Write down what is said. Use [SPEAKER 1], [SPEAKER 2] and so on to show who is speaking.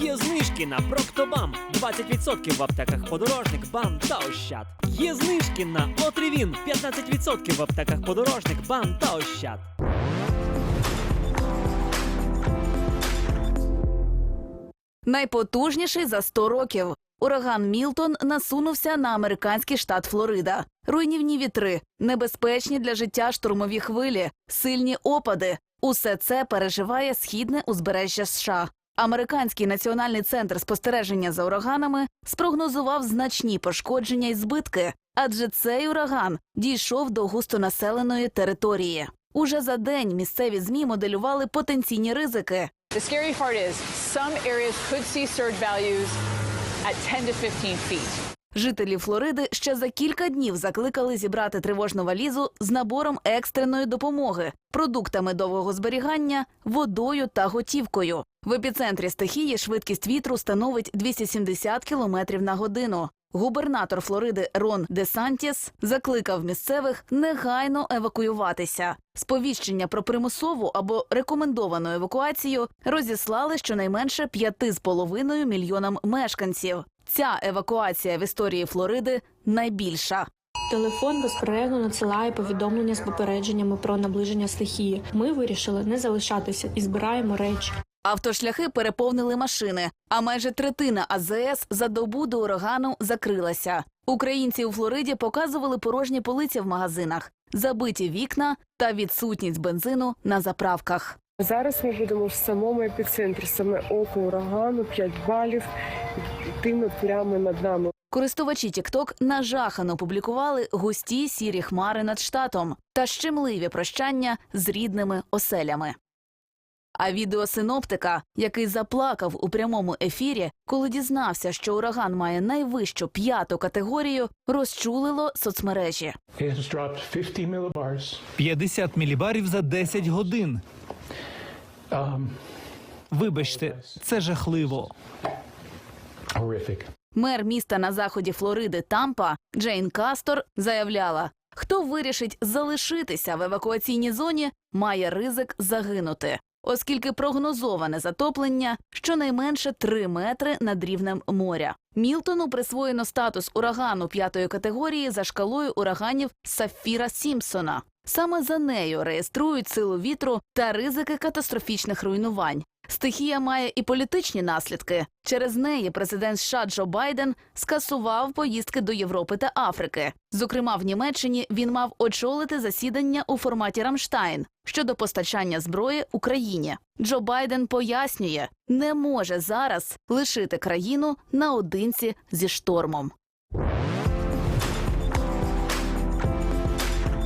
[SPEAKER 1] Є знижки на Проктобам 20% в аптеках подорожник, бам та ощад. Є знижки на Отривін 15% в аптеках подорожник, бам та ощад.
[SPEAKER 2] Найпотужніший за 100 років. Ураган Мілтон насунувся на американський штат Флорида. Руйнівні вітри, небезпечні для життя штурмові хвилі, сильні опади. Усе це переживає східне узбережжя США. Американський національний центр спостереження за ураганами спрогнозував значні пошкодження і збитки, адже цей ураган дійшов до густонаселеної території. Уже за день місцеві змі моделювали потенційні ризики.
[SPEAKER 3] At 10 to 15 feet.
[SPEAKER 2] Жителі Флориди ще за кілька днів закликали зібрати тривожну валізу з набором екстреної допомоги, продуктами довгого зберігання, водою та готівкою. В епіцентрі стихії швидкість вітру становить 270 км на годину. Губернатор Флориди Рон Де Сантіс закликав місцевих негайно евакуюватися. Сповіщення про примусову або рекомендовану евакуацію розіслали щонайменше 5,5 мільйонам мешканців. Ця евакуація в історії Флориди найбільша.
[SPEAKER 4] Телефон безперервно надсилає повідомлення з попередженнями про наближення стихії. Ми вирішили не залишатися і збираємо речі.
[SPEAKER 2] Автошляхи переповнили машини, а майже третина АЗС за добу до урагану закрилася. Українці у Флориді показували порожні полиці в магазинах, забиті вікна та відсутність бензину на заправках.
[SPEAKER 5] Зараз ми будемо в самому епіцентрі, саме око урагану, 5 балів, йтиме прямо над нами.
[SPEAKER 2] Користувачі TikTok нажахано публікували густі сірі хмари над штатом та щемливі прощання з рідними оселями. А відео синоптика, який заплакав у прямому ефірі, коли дізнався, що ураган має найвищу п'яту категорію, розчулило соцмережі.
[SPEAKER 6] It has dropped 50 millibars.
[SPEAKER 7] 50 мілібарів за 10 годин.
[SPEAKER 6] Um,
[SPEAKER 7] Вибачте, це жахливо.
[SPEAKER 2] Мер міста на заході Флориди Тампа Джейн Кастор заявляла: хто вирішить залишитися в евакуаційній зоні, має ризик загинути, оскільки прогнозоване затоплення щонайменше 3 метри над рівнем моря. Мілтону присвоєно статус урагану п'ятої категорії за шкалою ураганів Сафіра Сімпсона. Саме за нею реєструють силу вітру та ризики катастрофічних руйнувань. Стихія має і політичні наслідки. Через неї президент США Джо Байден скасував поїздки до Європи та Африки. Зокрема, в Німеччині він мав очолити засідання у форматі Рамштайн щодо постачання зброї Україні. Джо Байден пояснює, не може зараз лишити країну наодинці зі штормом.